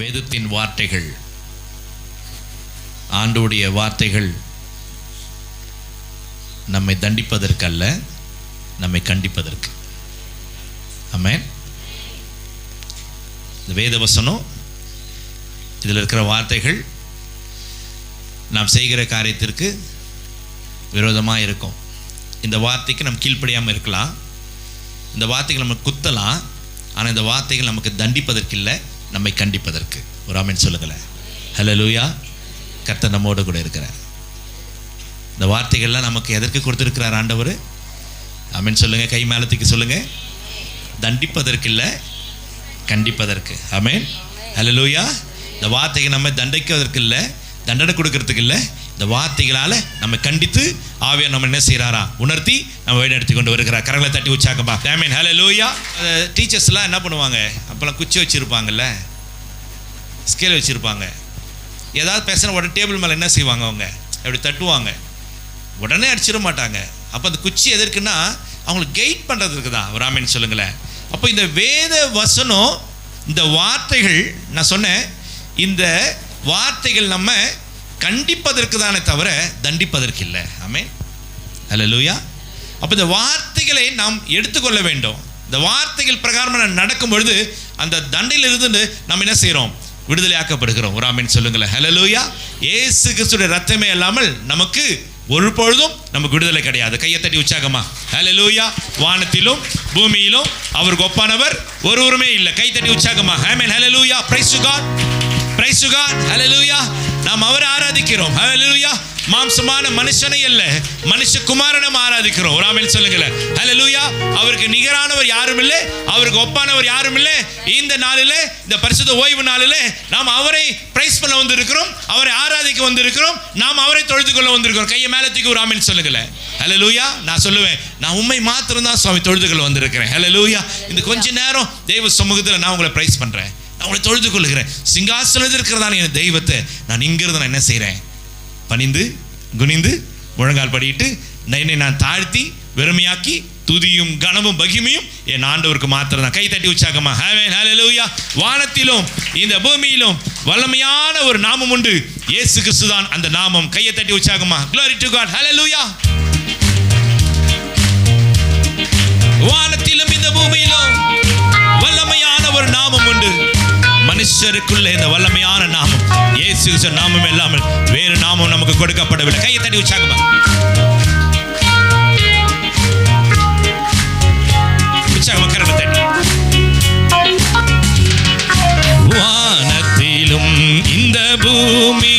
வேதத்தின் வார்த்தைகள் ஆண்டோடைய வார்த்தைகள் நம்மை தண்டிப்பதற்கு அல்ல நம்மை கண்டிப்பதற்கு. ஆமென் இந்த வேதவசனம் இதில் இருக்கிற வார்த்தைகள் நாம் செய்கிற காரியத்திற்கு விரோதமாக இருக்கும். இந்த வார்த்தைக்கு நம்ம கீழ்ப்படியாமல் இருக்கலாம். இந்த வார்த்தைகள் நம்ம குத்தலாம். ஆனால் இந்த வார்த்தைகள் நமக்கு தண்டிப்பதற்கு இல்லை நம்மை கண்டிப்பதற்கு. ஒரு ஆமின் சொல்லுங்களேன். ஹலோ லூயா கர்த்தர் நம்மோடு கூட இருக்கிறார். இந்த வார்த்தைகள்லாம் நமக்கு எதற்கு கொடுத்துருக்கிறார் ஆண்டவர்? ஆமின் சொல்லுங்கள் கை மேலத்துக்கு சொல்லுங்கள் தண்டிப்பதற்கு இல்லை கண்டிப்பதற்கு. ஆமென். ஹலோ லூயா இந்த வார்த்தைகள் நம்ம தண்டிக்கிறதுக்கு இல்லை தண்டனை கொடுக்கறதுக்கு இல்லை இந்த வார்த்தைகளால் நம்ம கண்டித்து ஆவியார் நம்ம என்ன செய்கிறாரா உணர்த்தி நம்ம வழிநடத்தி கொண்டு வருகிறார். கரங்களை தட்டி வச்சாக்கப்பா ஆமென் ஹலோ லூயா டீச்சர்ஸ்லாம் என்ன பண்ணுவாங்க? அப்போல்லாம் குச்சி வச்சுருப்பாங்கல்ல? ஸ்கேல் வச்சுருப்பாங்க. ஏதாவது பேசின உடனே டேபிள் மேலே என்ன செய்வாங்க அவங்க? அப்படி தட்டுவாங்க. உடனே அடிச்சிட மாட்டாங்க. அப்போ அந்த குச்சி எதற்குன்னா அவங்களுக்கு கெயிட் பண்ணுறதுக்கு தான் ஒரு சொல்லுங்களேன். அப்போ இந்த வேத வசனம் இந்த வார்த்தைகள் நான் சொன்னேன் இந்த வார்த்தைகள் நம்ம கண்டிப்பதற்கு தானே தவிர தண்டிப்பதற்கு இல்லை ஆமே ஹலோ லூயா அப்போ இந்த வார்த்தைகளை நாம் எடுத்துக்கொள்ள வேண்டும். இந்த வார்த்தைகள் பிரகாரம் நடக்கும் பொழுது அந்த தண்டையிலிருந்து நம்ம என்ன செய்கிறோம் விடுதலையாக்கப்படுகிறோம் ஒரு ஆமின் சொல்லுங்களேன். ஹலலூயா ஏசு கிறிஸ்துடைய ரத்தமே இல்லாமல் நமக்கு ஒரு பொழுதும் நமக்கு விடுதலை கிடையாது. கையை தட்டி உற்சாகமா. ஹலலூயா வானத்திலும் பூமியிலும் அவருக்கு ஒப்பானவர் ஒருவருமே இல்லை. கை தட்டி உற்சாகமா. ஆமென் லூயா praise to praise to God லூயா நாம் அவரை ஆராதிக்கிறோம். ஹலலூயா மாம்சமான மனுஷனை அல்ல மனுஷகுமாரனை ஆராதிக்கிறோம். ஒரு சொல்லுங்கள சொல்லுங்களேன். ஹalleluya அவருக்கு நிகரானவர் யாரும் இல்லை அவருக்கு ஒப்பானவர் யாரும் இல்லை. இந்த நாளில் இந்த பரிசுத்த ஓய்வு நாளில் நாம் அவரை பிரைஸ் பண்ண வந்திருக்கிறோம் அவரை ஆராதிக்க வந்திருக்கிறோம் நாம் அவரை தொழுது கொள்ள வந்திருக்கிறோம். கையை மேலே தூக்கி ஒரு ஆமென் சொல்லுங்களேன். லூயா நான் சொல்லுவேன் நான் உண்மை மாத்திரம் தான் சுவாமி தொழுது கொள்ள வந்திருக்கிறேன். லூயா இந்த கொஞ்ச நேரம் தெய்வ சமூகத்தில் நான் உங்களை பிரைஸ் பண்ணுறேன் நான் தொழுது கொள்கிறேன் சிங்காசனத்தில் இருக்கிறதான என் தெய்வத்தை நான் இங்கிருந்து நான் என்ன செய்கிறேன் பணிந்து குனிந்து முழங்கால் படிட்டு என்னை நான் தாழ்த்தி வெறுமையாக்கி துதியும் கனமும் பகிமையும் என் ஆண்டவருக்கு மாத்திரம் தான் கை தட்டி உற்சாகமா ஹேவன் ஹalleluya வானத்திலும் இந்த பூமியிலும் வல்லமையான ஒரு நாமம் உண்டு. இயேசு கிறிஸ்து தான் அந்த நாமம். கையை தட்டி உற்சாகமா glory to god hallelujah. வானத்திலும் மனுஷருக்குள்ள இந்த வல்லமையான நாமம் இயேசு நாமம் இல்லாமல் வேறு நாமம் நமக்கு கொடுக்கப்படவில்லை. கையை தட்டி உற்சாகமா. உற்சாகமா கரங்களை தட்டி. வானத்திலும் இந்த பூமி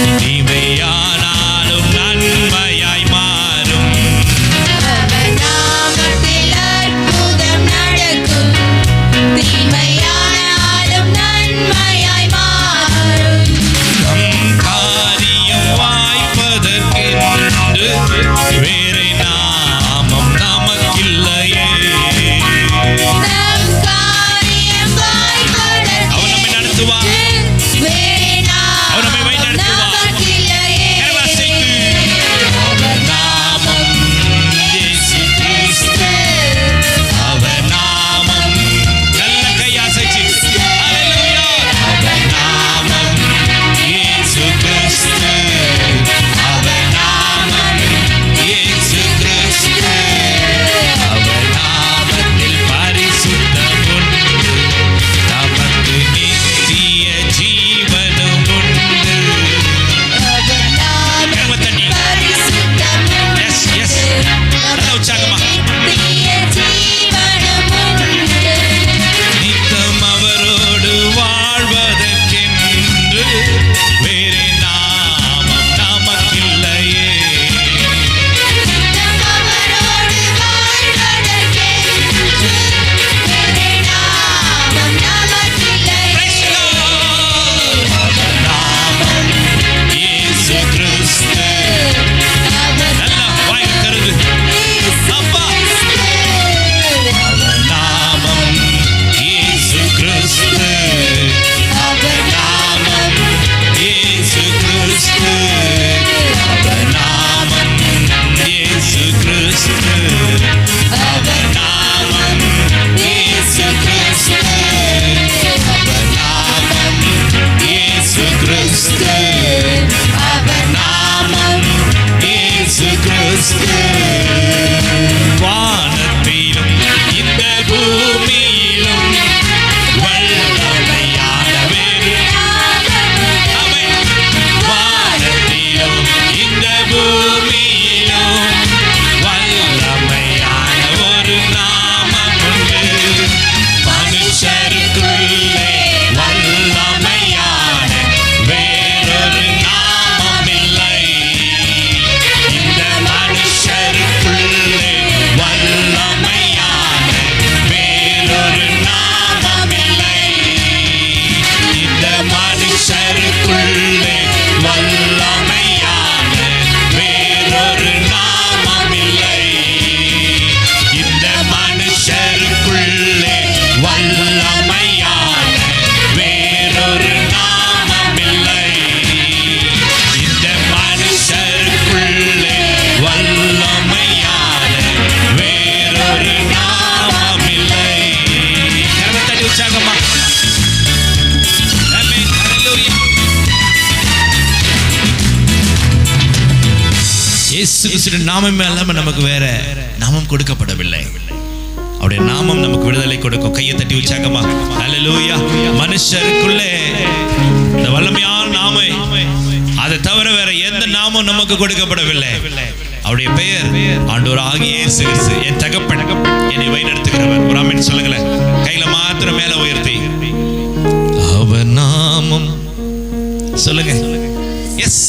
Y இயேசுவின் நாமமே இல்லாமல் நமக்கு வேற நாமம் கொடுக்கப்படவில்லை. அவருடைய நாமம் நமக்கு விடுதலை கொடுக்கும். கையை தட்டி உற்சாகமா. லூயா மனுஷருக்குள்ளே இந்த வல்லமையான நாமை அதை தவிர வேற எந்த நாமம் நமக்கு கொடுக்கப்படவில்லை. அவருடைய பெயர் ஆண்டோர் ஆகிய இயேசு என் தகப்பன் என்னை வழிநடத்துகிறவர். ஒரு ஆமென் சொல்லுங்களேன். கையில மாத்திரம் மேல உயர்த்தி. அவர் நாமம். சொல்லுங்க. எஸ்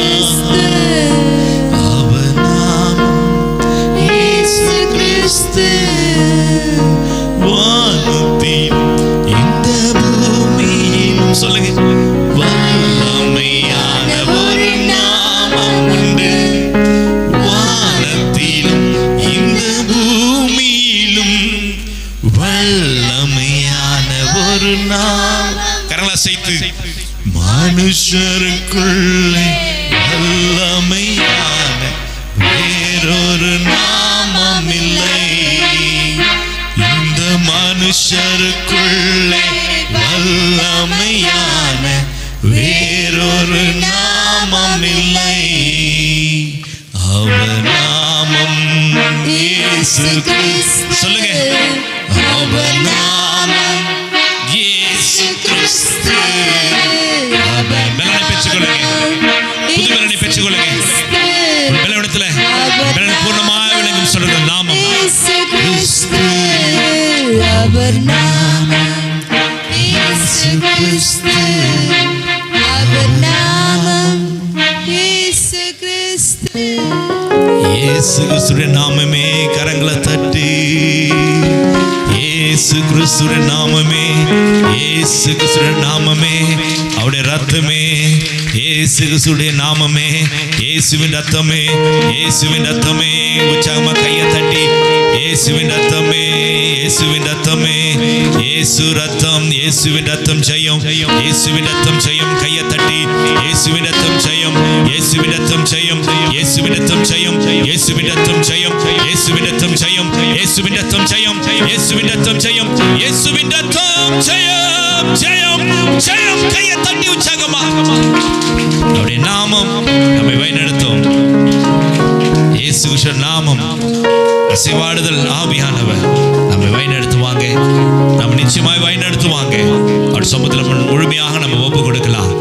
சேர்த்து மனுஷருக்குள்ளே வல்லமையான வேறொரு நாமம் இல்லை இந்த மனுஷருக்குள்ளே வல்லமையான வேறொரு நாமம் இல்லை அவர் நாமம் சொல்லுங்க. அவர் நாமம் பலனை பெற்றுக்கொள்ளுங்க புது பலனை பெற்றுக்கொள்ளுங்க பலவிடத்துல பலன் பூர்ணமாக விளங்கும் சொல்லுங்க நாமம் அவர் நாமம் இயேசு கிறிஸ்து அவர் நாமம் இயேசு கிறிஸ்து இயேசு நாமமே கரங்களை தட்டி. இயேசு கிறிஸ்துவ நாமமே இயேசு கிறிஸ்துவ நாமமே அவருடைய ரத்தமே இயேசு கிறிஸ்துடைய நாமமே இயேசுவின் ரத்தமே இயேசுவின் ரத்தமே உற்சாகமா கையை தட்டி இயேசுவின் ரத்தமே இயேசுவின் ரத்தமே இயேசு ரத்தம் இயேசுவின் ரத்தம் ஜெயம் இயேசுவின் ரத்தம் ஜெயம் கையை தட்டி இயேசுவின் ரத்தம் ஜெயம் இயேசுவின் ரத்தம் ஜெயம் இயேசுவின் ரத்தம் ஜெயம் இயேசுவின் ரத்தம் ஜெயம் இயேசுவின் ரத்தம் ஜெயம் இயேசுவின் ரத்தம் ஜெயம் இயேசுவின் ரத்தம் ஜெயம் இயேசுவின் ரத்தம் ஜெயம் ஜெயம் ஜெயம் கையை தட்டி உற்சாகமா அவருடைய நாமம் நம்மை வழிநடத்தும் இயேசு கிறிஸ்து நாமம் அசைவாடுதல் ஆவியானவர் நம்மை வழிநடத்துவாங்க நிச்சயமாய் வழி நடத்துவாங்க. அவர் சமூகத்தில் முழுமையாக நம்ம ஒப்பு கொடுக்கலாம்.